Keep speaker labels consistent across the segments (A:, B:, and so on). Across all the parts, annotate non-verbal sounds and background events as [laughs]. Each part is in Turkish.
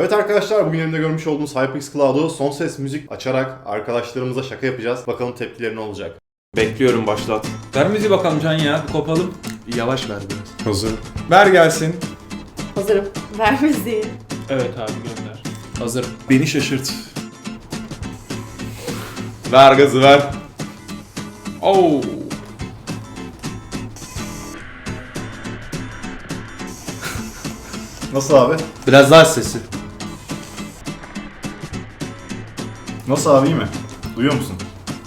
A: Evet arkadaşlar bugün elimde görmüş olduğunuz HyperX Cloud'u son ses müzik açarak arkadaşlarımıza şaka yapacağız. Bakalım tepkileri ne olacak.
B: Bekliyorum başlat.
C: Ver müziği bakalım Can ya. Bir kopalım.
B: Yavaş ver biraz.
A: Hazır.
C: Ver gelsin.
D: Hazırım. Ver müziği.
C: Evet abi gönder. Hazır.
A: Beni şaşırt.
B: Ver gazı ver.
C: Oo.
A: Nasıl abi?
B: Biraz daha sesi.
A: Nasıl abi iyi mi? Duyuyor musun?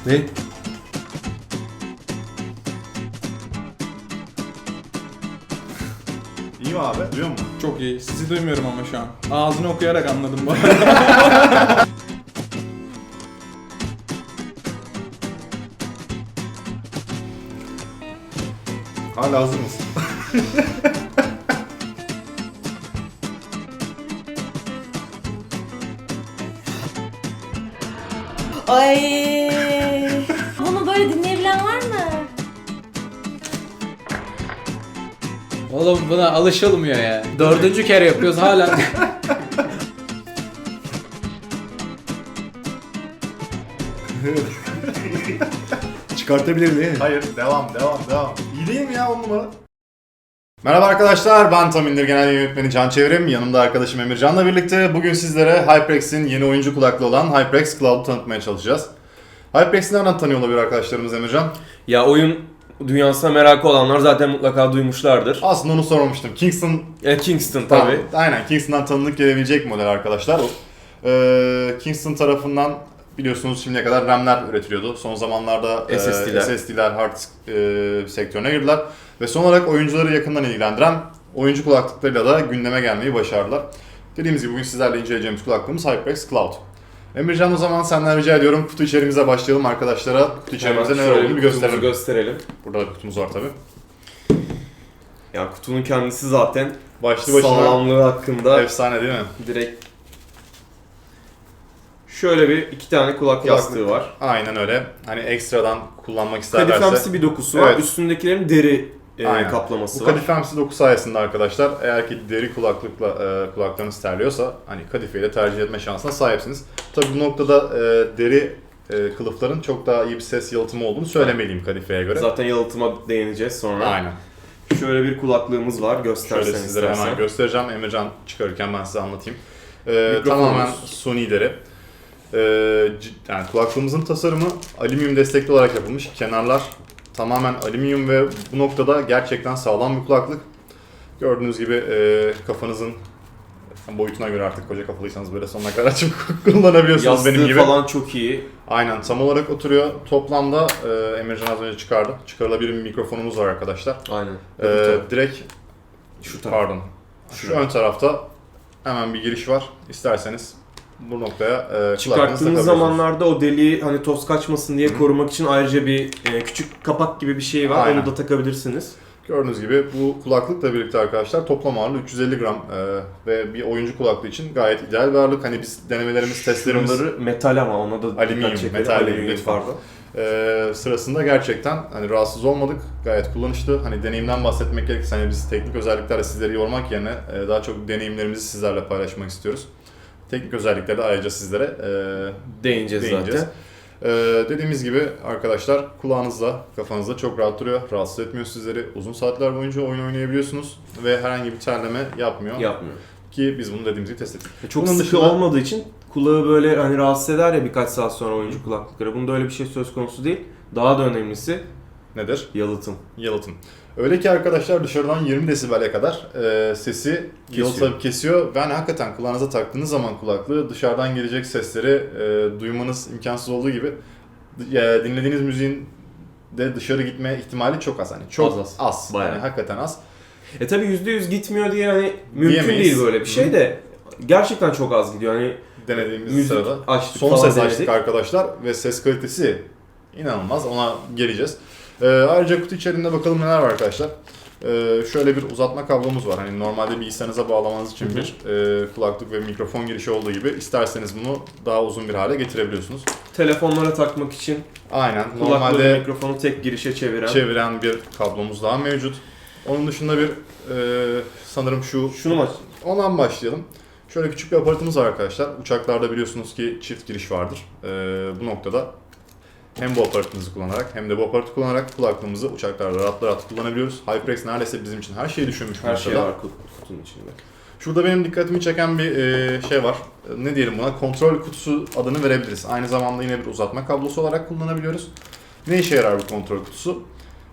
B: Ne?
A: İyi mi abi? Duyuyor musun?
C: Çok iyi. Sizi duymuyorum ama şu an. Ağzını okuyarak anladım bu arada. [laughs]
A: Hala hazır mısın? [laughs]
D: Ay. Bunu böyle dinleyebilen var mı?
E: Oğlum buna alışılmıyor ya. Dördüncü kere yapıyoruz hala.
A: Çıkartabilir değil mi? Hayır, devam, devam, devam. İyi değil mi ya on numara? Merhaba arkadaşlar, ben Tamindir Genel Yönetmeni Can Çevrim. Yanımda arkadaşım Emircan'la birlikte bugün sizlere HyperX'in yeni oyuncu kulaklığı olan HyperX Cloud'u tanıtmaya çalışacağız. HyperX'i nereden tanıyor olabilir arkadaşlarımız Emircan?
B: Ya oyun dünyasına merakı olanlar zaten mutlaka duymuşlardır.
A: Aslında onu sormamıştım. Kingston
B: E, Kingston tabi.
A: Aynen Kingston'dan tanınık gelebilecek model arkadaşlar. Ee, Kingston tarafından biliyorsunuz şimdiye kadar RAM'ler üretiliyordu. Son zamanlarda e,
B: SSD'ler.
A: SSD'ler hard disk e, sektörüne girdiler. Ve son olarak oyuncuları yakından ilgilendiren oyuncu kulaklıklarıyla da gündeme gelmeyi başardılar. Dediğimiz gibi bugün sizlerle inceleyeceğimiz kulaklığımız HyperX Cloud. Emircan o zaman senden rica ediyorum kutu içeriğimize başlayalım arkadaşlara. Kutu içeriğimizde neler olduğunu bir gösterelim.
B: gösterelim.
A: Burada da kutumuz var tabi.
B: Ya kutunun kendisi zaten
A: Başlı başına
B: sağlamlığı hakkında
A: efsane değil mi?
B: direkt şöyle bir iki tane kulak
A: Kulaklık.
B: yastığı var.
A: Aynen öyle. Hani ekstradan kullanmak isterlerse.
B: Kadifemsi bir dokusu var.
A: Evet.
B: Üstündekilerin deri e,
A: Aynen.
B: kaplaması
A: Bu
B: var.
A: kadifemsi doku sayesinde arkadaşlar eğer ki deri kulaklıkla e, kulaklarınız terliyorsa hani kadifeyi de tercih etme şansına sahipsiniz. Tabi bu noktada e, deri e, kılıfların çok daha iyi bir ses yalıtımı olduğunu söylemeliyim kadifeye göre.
B: Zaten yalıtıma değineceğiz sonra.
A: Aynen.
B: Şöyle bir kulaklığımız var.
A: Şöyle
B: Göstersen
A: sizlere
B: istersen.
A: hemen göstereceğim. Emircan çıkarırken ben size anlatayım. E,
B: Mikrofonumuz.
A: tamamen Sony deri. E, c- yani kulaklığımızın tasarımı alüminyum destekli olarak yapılmış. Kenarlar tamamen alüminyum ve bu noktada gerçekten sağlam bir kulaklık. Gördüğünüz gibi e, kafanızın boyutuna göre artık koca kafalıysanız böyle sonuna kadar açıp [laughs] kullanabiliyorsunuz
B: Yastığı
A: benim gibi.
B: falan çok iyi.
A: Aynen tam olarak oturuyor. Toplamda e, Emircan az önce çıkardı. Çıkarılabilir bir mikrofonumuz var arkadaşlar.
B: Aynen.
A: E, direkt
B: Şu taraf.
A: pardon. Şu ön tarafta hemen bir giriş var. İsterseniz bu noktaya e, takabiliyorsunuz.
B: zamanlarda o deliği hani toz kaçmasın diye korumak için ayrıca bir e, küçük kapak gibi bir şey var.
A: Aynen.
B: Onu da takabilirsiniz.
A: Gördüğünüz gibi bu kulaklıkla birlikte arkadaşlar toplam ağırlığı 350 gram e, ve bir oyuncu kulaklığı için gayet ideal bir ağırlık. Hani biz denemelerimiz, testlerimiz
B: Şunları metal ama ona da
A: Alüminyum, metal
B: Alüminyum,
A: lütfen.
B: pardon.
A: e, sırasında gerçekten hani rahatsız olmadık. Gayet kullanışlı. Hani deneyimden bahsetmek gerekirse hani biz teknik özelliklerle sizleri yormak yerine e, daha çok deneyimlerimizi sizlerle paylaşmak istiyoruz. Teknik özellikleri de ayrıca sizlere e,
B: Değineceğiz,
A: değineceğiz.
B: zaten.
A: Ee, dediğimiz gibi arkadaşlar kulağınızda, kafanızda çok rahat duruyor. Rahatsız etmiyor sizleri. Uzun saatler boyunca oyun oynayabiliyorsunuz ve herhangi bir terleme yapmıyor.
B: Yapmıyor.
A: Ki biz bunu dediğimiz gibi test ettik.
B: E, Çok
A: Bunun
B: sıkı
A: dışında-
B: olmadığı için kulağı böyle hani rahatsız eder ya birkaç saat sonra oyuncu kulaklıkları. Bunda öyle bir şey söz konusu değil. Daha da önemlisi
A: Nedir?
B: yalıtım.
A: Yalıtım. Öyle ki arkadaşlar dışarıdan 20 desibel'e kadar e, sesi
B: Kesiyor.
A: kesiyor. Hani hakikaten kulağınıza taktığınız zaman kulaklığı dışarıdan gelecek sesleri e, duymanız imkansız olduğu gibi e, dinlediğiniz müziğin de dışarı gitme ihtimali çok az. Hani çok
B: Az az.
A: az.
B: Bayağı.
A: Hani hakikaten az.
B: E tabi %100 gitmiyor diye hani mümkün
A: Diyemeyiz.
B: değil böyle bir şey de gerçekten çok az gidiyor. Hani
A: denediğimiz
B: müzik
A: sırada.
B: açtık
A: Son ses açtık arkadaşlar ve ses kalitesi inanılmaz. Ona geleceğiz. Ee, ayrıca kutu içerisinde bakalım neler var arkadaşlar. Ee, şöyle bir uzatma kablomuz var. Hani normalde bilgisayarınıza bağlamanız için bir e, kulaklık ve mikrofon girişi olduğu gibi isterseniz bunu daha uzun bir hale getirebiliyorsunuz.
B: Telefonlara takmak için
A: Aynen.
B: kulaklığı
A: Normalde
B: mikrofonu tek girişe çeviren.
A: çeviren bir kablomuz daha mevcut. Onun dışında bir e, sanırım şu
B: Şunu mu aç?
A: ondan başlayalım. Şöyle küçük bir aparatımız var arkadaşlar. Uçaklarda biliyorsunuz ki çift giriş vardır. Ee, bu noktada hem bu aparatımızı kullanarak hem de bu aparatı kullanarak kulaklığımızı uçaklarda rahat rahat kullanabiliyoruz. HyperX neredeyse bizim için her şeyi düşünmüş
B: Her şey var kut- kutunun içinde.
A: Şurada benim dikkatimi çeken bir e, şey var. E, Ne diyelim buna? Kontrol kutusu adını verebiliriz. Aynı zamanda yine bir uzatma kablosu olarak kullanabiliyoruz. Ne işe yarar bu kontrol kutusu?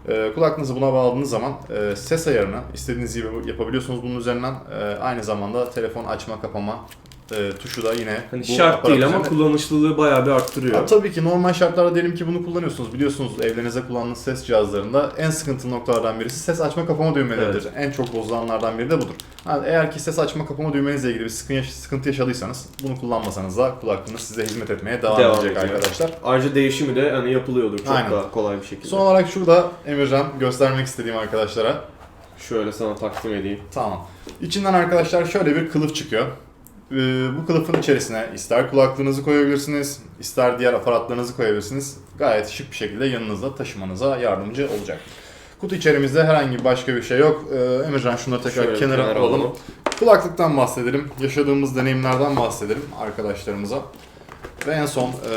A: E, kulaklığınızı buna bağladığınız zaman ses ayarını istediğiniz gibi yapabiliyorsunuz bunun üzerinden. Aynı zamanda telefon açma kapama e, tuşu da yine
B: Hani
A: bu
B: şart değil ama
A: üzerinde-
B: kullanışlılığı bayağı bir arttırıyor.
A: ya, tabii ki normal şartlarda diyelim ki bunu kullanıyorsunuz. Biliyorsunuz evlerinize kullandığınız ses cihazlarında en sıkıntılı noktalardan birisi ses açma kapama düğmeleridir. En çok bozulanlardan biri de budur. Ha, eğer ki ses açma kapama düğmenizle ilgili bir sıkıntı, sıkıntı yaşadıysanız bunu kullanmasanız da kulaklığınız size hizmet etmeye devam,
B: Devam
A: edecek
B: ediyor.
A: arkadaşlar.
B: Ayrıca değişimi de hani yapılıyordur çok
A: Aynen.
B: daha kolay bir şekilde.
A: Son olarak şurada Emircan göstermek istediğim arkadaşlara.
B: Şöyle sana takdim edeyim.
A: Tamam. İçinden arkadaşlar şöyle bir kılıf çıkıyor. Ee, bu kılıfın içerisine ister kulaklığınızı koyabilirsiniz, ister diğer aparatlarınızı koyabilirsiniz. Gayet şık bir şekilde yanınızda taşımanıza yardımcı olacak. Kutu içerimizde herhangi başka bir şey yok. Ee, Emircan şunları tekrar
B: Şöyle
A: kenara
B: kenara
A: alalım.
B: alalım.
A: Kulaklıktan bahsedelim. Yaşadığımız deneyimlerden bahsedelim arkadaşlarımıza. Ve en son e,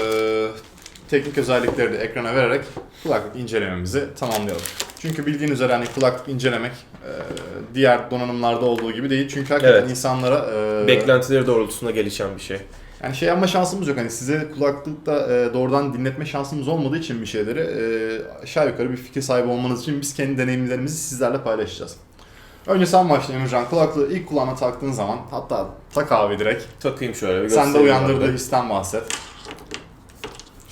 A: teknik özellikleri de ekrana vererek kulaklık incelememizi tamamlayalım. Çünkü bildiğin üzere hani kulaklık incelemek e, diğer donanımlarda olduğu gibi değil. Çünkü hakikaten
B: Evet.
A: insanlara e,
B: Beklentileri doğrultusunda gelişen bir şey.
A: yani şey yapma şansımız yok. Hani size kulaklıkta e, doğrudan dinletme şansımız olmadığı için bir şeyleri e, aşağı yukarı bir fikir sahibi olmanız için biz kendi deneyimlerimizi sizlerle paylaşacağız. Önce sen başla Emircan. Kulaklığı ilk kulağına taktığın zaman hatta tak abi direkt.
B: Takayım şöyle bir
A: Sen de
B: göstereyim
A: uyandırdığı histen bahset.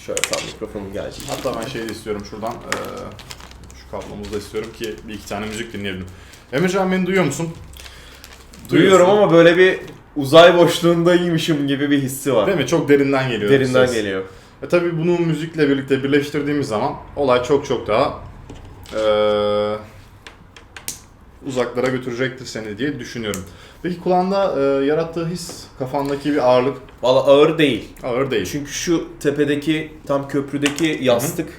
B: Şöyle tam mikrofonum gelecek.
A: Hatta ben şey de istiyorum şuradan. e, şu kablomuzu da istiyorum ki bir iki tane müzik dinleyebilirim. Emircan beni duyuyor musun?
B: Duyuyorum
A: Duyuyorsun.
B: ama böyle bir uzay boşluğundaymışım gibi bir hissi var.
A: Değil mi? Çok derinden geliyor.
B: Derinden
A: ses.
B: geliyor.
A: E tabi bunu müzikle birlikte birleştirdiğimiz zaman olay çok çok daha eee, uzaklara götürecektir seni diye düşünüyorum. Peki kulağında eee, yarattığı his, kafandaki bir ağırlık
B: Valla ağır değil.
A: ağır değil.
B: Çünkü şu tepedeki tam köprüdeki yastık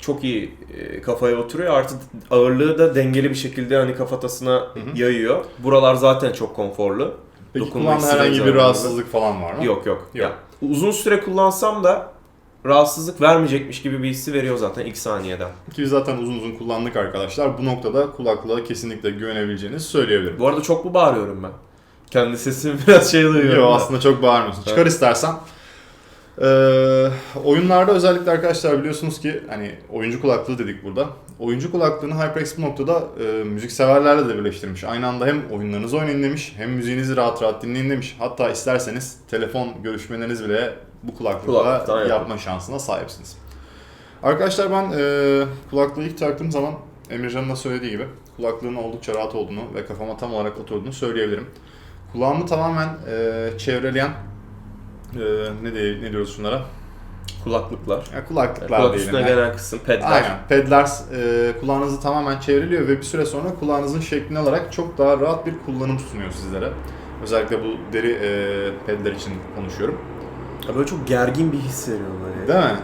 B: çok iyi e, kafaya oturuyor. Artık ağırlığı da dengeli bir şekilde hani kafatasına
A: hı.
B: yayıyor. Buralar zaten çok konforlu.
A: Peki
B: dokunma
A: kulağında
B: hissi
A: herhangi bir
B: zararlı.
A: rahatsızlık falan var mı?
B: Yok yok.
A: Yok.
B: Ya, uzun süre kullansam da rahatsızlık vermeyecekmiş gibi bir hissi veriyor zaten ilk saniyeden.
A: Ki biz zaten uzun uzun kullandık arkadaşlar. Bu noktada kulaklığa kesinlikle güvenebileceğinizi söyleyebilirim.
B: Bu arada çok mu bağırıyorum ben? Kendi sesimi [laughs] biraz şey duyuyorum.
A: Yok
B: da.
A: aslında çok bağırmıyorsun. Çıkar
B: Evet.
A: istersen. Ee, oyunlarda özellikle arkadaşlar biliyorsunuz ki hani oyuncu kulaklığı dedik burada. Oyuncu kulaklığını HyperX bu noktada e, müzik severlerle de birleştirmiş. Aynı anda hem oyunlarınızı oynayın demiş hem müziğinizi rahat rahat dinleyin demiş. Hatta isterseniz telefon görüşmeleriniz bile bu kulaklıkla
B: Kulaklıktan
A: yapma şansına sahipsiniz. Arkadaşlar ben e, kulaklığı ilk taktığım zaman Emircan'ın da söylediği gibi kulaklığın oldukça rahat olduğunu ve kafama tam olarak oturduğunu söyleyebilirim. Kulağımı tamamen e, çevreleyen e, ne, diye, ne diyoruz şunlara?
B: Kulaklıklar.
A: Ya kulaklıklar
B: Kulak
A: diyelim.
B: üstüne
A: yani.
B: gelen kısım pedler.
A: Aynen. Pedler e, kulağınızı tamamen çevreliyor ve bir süre sonra kulağınızın şeklini alarak çok daha rahat bir kullanım sunuyor sizlere. Özellikle bu deri e, pedler için konuşuyorum.
B: Ya Böyle çok gergin bir his veriyor böyle.
A: Değil mi?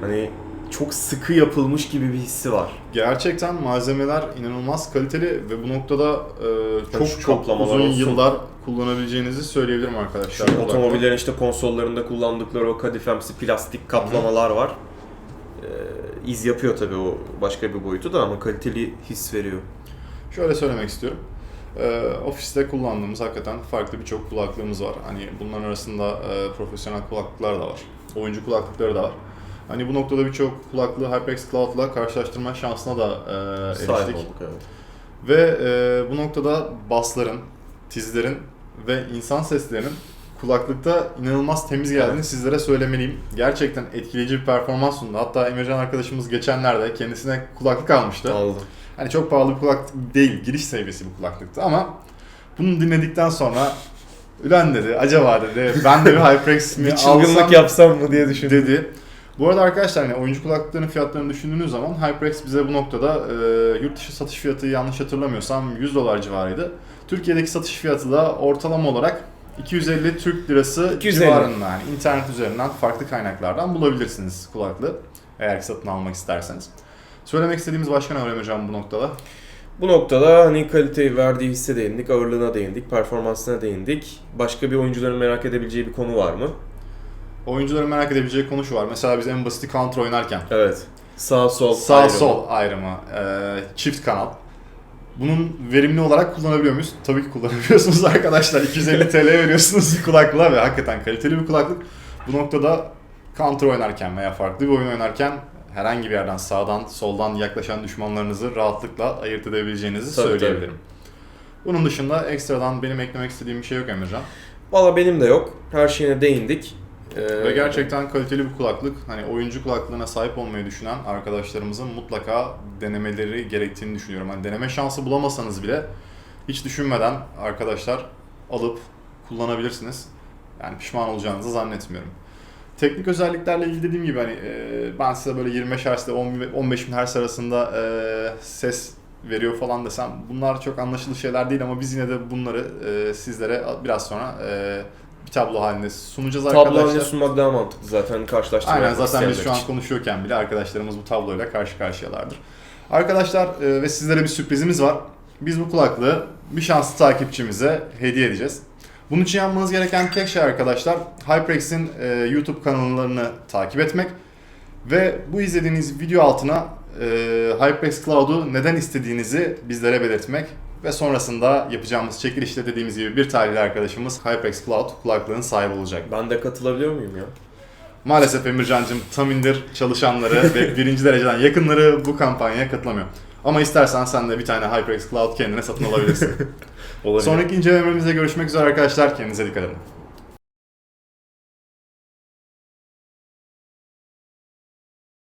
B: Hani çok sıkı yapılmış gibi bir hissi var.
A: Gerçekten malzemeler inanılmaz kaliteli ve bu noktada e, çok çok
B: kaplamalar
A: uzun
B: olsun.
A: yıllar kullanabileceğinizi söyleyebilirim arkadaşlar.
B: Şu otomobillerin işte konsollarında kullandıkları o kadifemsi plastik kaplamalar var. Ee, iz yapıyor tabii o başka bir boyutu da ama kaliteli his veriyor.
A: Şöyle söylemek istiyorum. Ee, ofiste kullandığımız hakikaten farklı birçok kulaklığımız var. Hani bunların arasında e, profesyonel kulaklıklar da var. Oyuncu kulaklıkları da var. Hani bu noktada birçok kulaklığı HyperX Cloud'la karşılaştırma şansına da e,
B: Sahip
A: eriştik.
B: olduk evet.
A: Ve e, bu noktada bassların, tizlerin ve insan seslerinin kulaklıkta inanılmaz temiz geldiğini
B: Evet.
A: sizlere söylemeliyim. Gerçekten etkileyici bir performans sundu. Hatta Emircan arkadaşımız geçenlerde kendisine kulaklık almıştı.
B: Aldım.
A: Hani çok pahalı bir kulaklık değil, giriş seviyesi bir kulaklıktı ama bunu dinledikten sonra Ülen dedi, acaba dedi, ben de bir HyperX mi [laughs]
B: Bir
A: alsam
B: çılgınlık yapsam mı diye düşündüm.
A: dedi. Bu arada arkadaşlar hani oyuncu kulaklıklarının fiyatlarını düşündüğünüz zaman HyperX bize bu noktada e, yurt dışı satış fiyatı yanlış hatırlamıyorsam 100 dolar civarıydı. Türkiye'deki satış fiyatı da ortalama olarak 250 Türk lirası
B: 250.
A: civarında yani internet üzerinden farklı kaynaklardan bulabilirsiniz kulaklığı eğer satın almak isterseniz. Söylemek istediğimiz başka ne var Can bu noktada?
B: Bu noktada hani kaliteyi verdiği hisse değindik, ağırlığına değindik, performansına değindik. Başka bir oyuncuların merak edebileceği bir konu var mı?
A: Oyuncuların merak edebileceği konu şu var. Mesela biz en basit counter oynarken
B: Evet. Sağ sol
A: sağ
B: ayrımı.
A: sol ayrımı, e, çift kanal. Bunun verimli olarak kullanabiliyor muyuz? Tabii ki kullanabiliyorsunuz [laughs] arkadaşlar. 250 TL veriyorsunuz kulaklığa ve hakikaten kaliteli bir kulaklık. Bu noktada counter oynarken veya farklı bir oyun oynarken herhangi bir yerden sağdan soldan yaklaşan düşmanlarınızı rahatlıkla ayırt edebileceğinizi
B: Tabii,
A: söyleyebilirim. Bunun dışında ekstradan benim eklemek istediğim bir şey yok Emircan.
B: Valla benim de yok. Her şeyine değindik. Ee,
A: Ve gerçekten kaliteli bir kulaklık. Hani oyuncu kulaklığına sahip olmayı düşünen arkadaşlarımızın mutlaka denemeleri gerektiğini düşünüyorum. Hani deneme şansı bulamasanız bile hiç düşünmeden arkadaşlar alıp kullanabilirsiniz. Yani pişman olacağınızı zannetmiyorum. Teknik özelliklerle ilgili dediğim gibi hani e, ben size böyle 25 Hz ile 10 15 bin Hz arasında e, ses veriyor falan desem bunlar çok anlaşılır şeyler değil ama biz yine de bunları e, sizlere biraz sonra e, bir tablo halinde sunacağız
B: Tablo
A: arkadaşlar.
B: halinde sunmak daha mantıklı zaten karşılaştırma
A: Aynen zaten biz şu an
B: için.
A: konuşuyorken bile arkadaşlarımız bu tabloyla karşı karşıyalardır. Arkadaşlar e, ve sizlere bir sürprizimiz var. Biz bu kulaklığı bir şanslı takipçimize hediye edeceğiz. Bunun için yapmanız gereken tek şey arkadaşlar HyperX'in e, YouTube kanallarını takip etmek ve bu izlediğiniz video altına e, HyperX Cloud'u neden istediğinizi bizlere belirtmek ve sonrasında yapacağımız çekilişte dediğimiz gibi bir talihli arkadaşımız HyperX Cloud kulaklığın sahibi olacak.
B: Ben de katılabiliyor muyum ya?
A: Maalesef Emircan'cığım tam indir çalışanları [laughs] ve birinci dereceden yakınları bu kampanyaya katılamıyor. Ama istersen sen de bir tane HyperX Cloud kendine satın alabilirsin. [laughs]
B: Olabilir.
A: Sonraki incelememizde görüşmek üzere arkadaşlar. Kendinize dikkat edin.